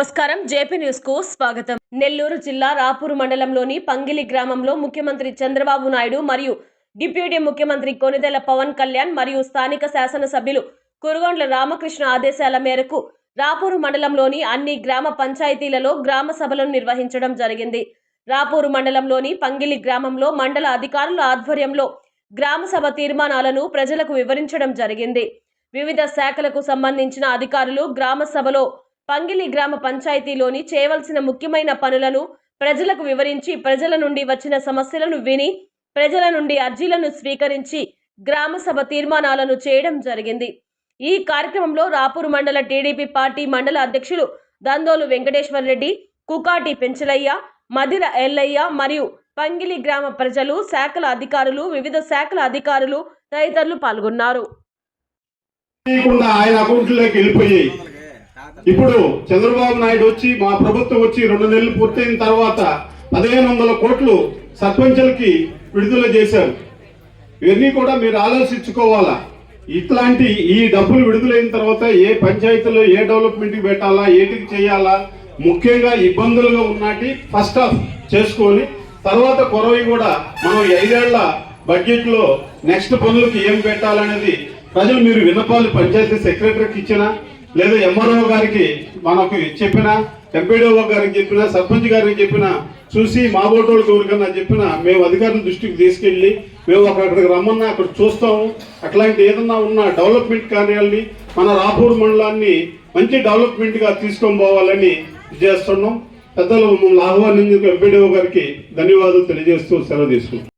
నమస్కారం. జేపీ న్యూస్కు స్వాగతం. నెల్లూరు జిల్లా రాపూరు మండలంలోని పంగిలి గ్రామంలో ముఖ్యమంత్రి చంద్రబాబు నాయుడు మరియు డిప్యూటీ ముఖ్యమంత్రి కొనిదెల పవన్ కళ్యాణ్ మరియు స్థానిక శాసనసభ్యులు కురుగొండ్ల రామకృష్ణ ఆదేశాల మేరకు రాపూరు మండలంలోని అన్ని గ్రామ పంచాయతీలలో గ్రామ సభలను నిర్వహించడం జరిగింది. రాపూరు మండలంలోని పంగిలి గ్రామంలో మండల అధికారుల ఆధ్వర్యంలో గ్రామ సభ తీర్మానాలను ప్రజలకు వివరించడం జరిగింది. వివిధ శాఖలకు సంబంధించిన అధికారులు గ్రామ సభలో పంగిలి గ్రామ పంచాయతీలోని చేయవలసిన ముఖ్యమైన పనులను ప్రజలకు వివరించి ప్రజల నుండి వచ్చిన సమస్యలను విని ప్రజల నుండి అర్జీలను స్వీకరించి గ్రామ సభ తీర్మానాలను చేయడం జరిగింది. ఈ కార్యక్రమంలో రాపూర్ మండల టీడీపీ పార్టీ మండల అధ్యక్షులు దందోలు వెంకటేశ్వర రెడ్డి కుకాటి పెంచలయ్య మదిర ఎల్లయ్య మరియు పంగిలి గ్రామ ప్రజలు శాఖల అధికారులు వివిధ శాఖల అధికారులు తదితరులు పాల్గొన్నారు. ఆయన అకౌంట్లోకి వెళ్ళిపోయాయి. ఇప్పుడు చంద్రబాబు నాయుడు వచ్చి మా ప్రభుత్వం వచ్చి రెండు నెలలు పూర్తయిన తర్వాత పదిహేను వందల కోట్లు సర్పంచులకి విడుదల చేశారు. ఇవన్నీ కూడా మీరు ఆలోచించుకోవాలా? ఇట్లాంటి ఈ డబ్బులు విడుదలైన తర్వాత ఏ పంచాయతీలో ఏ డెవలప్మెంట్కి పెట్టాలా ఏటికి చేయాలా ముఖ్యంగా ఇబ్బందులుగా ఉన్నటి ఫస్ట్ ఆఫ్ చేసుకొని తర్వాత కొరవి కూడా మనం ఐదేళ్ళ బడ్జెట్లో నెక్స్ట్ పనులకు ఏం పెట్టాలనేది ప్రజలు మీరు విన్నపాలు పంచాయతీ సెక్రటరీకి ఇచ్చినా లేదా ఎంఆర్ఓ గారికి మనకు చెప్పిన ఎంపీడీఓ గారికి చెప్పిన సర్పంచ్ గారికి చెప్పిన చూసి మా ఓటోళ్ళకి ఎవరికన్నా చెప్పిన మేము అధికారుల దృష్టికి తీసుకెళ్ళి మేము అక్కడికి రమ్మన్నా అక్కడ చూస్తాము. అట్లాంటి ఏదన్నా ఉన్న డెవలప్మెంట్ కార్యాలని మన రాపూర్ మండలాన్ని మంచి డెవలప్మెంట్గా తీసుకొని పోవాలని చేస్తున్నాం. పెద్దలు మమ్మల్ని ఆహ్వానించిన ఎంపీడీఓ గారికి ధన్యవాదాలు తెలియజేస్తూ సెలవు తీసుకుంటాం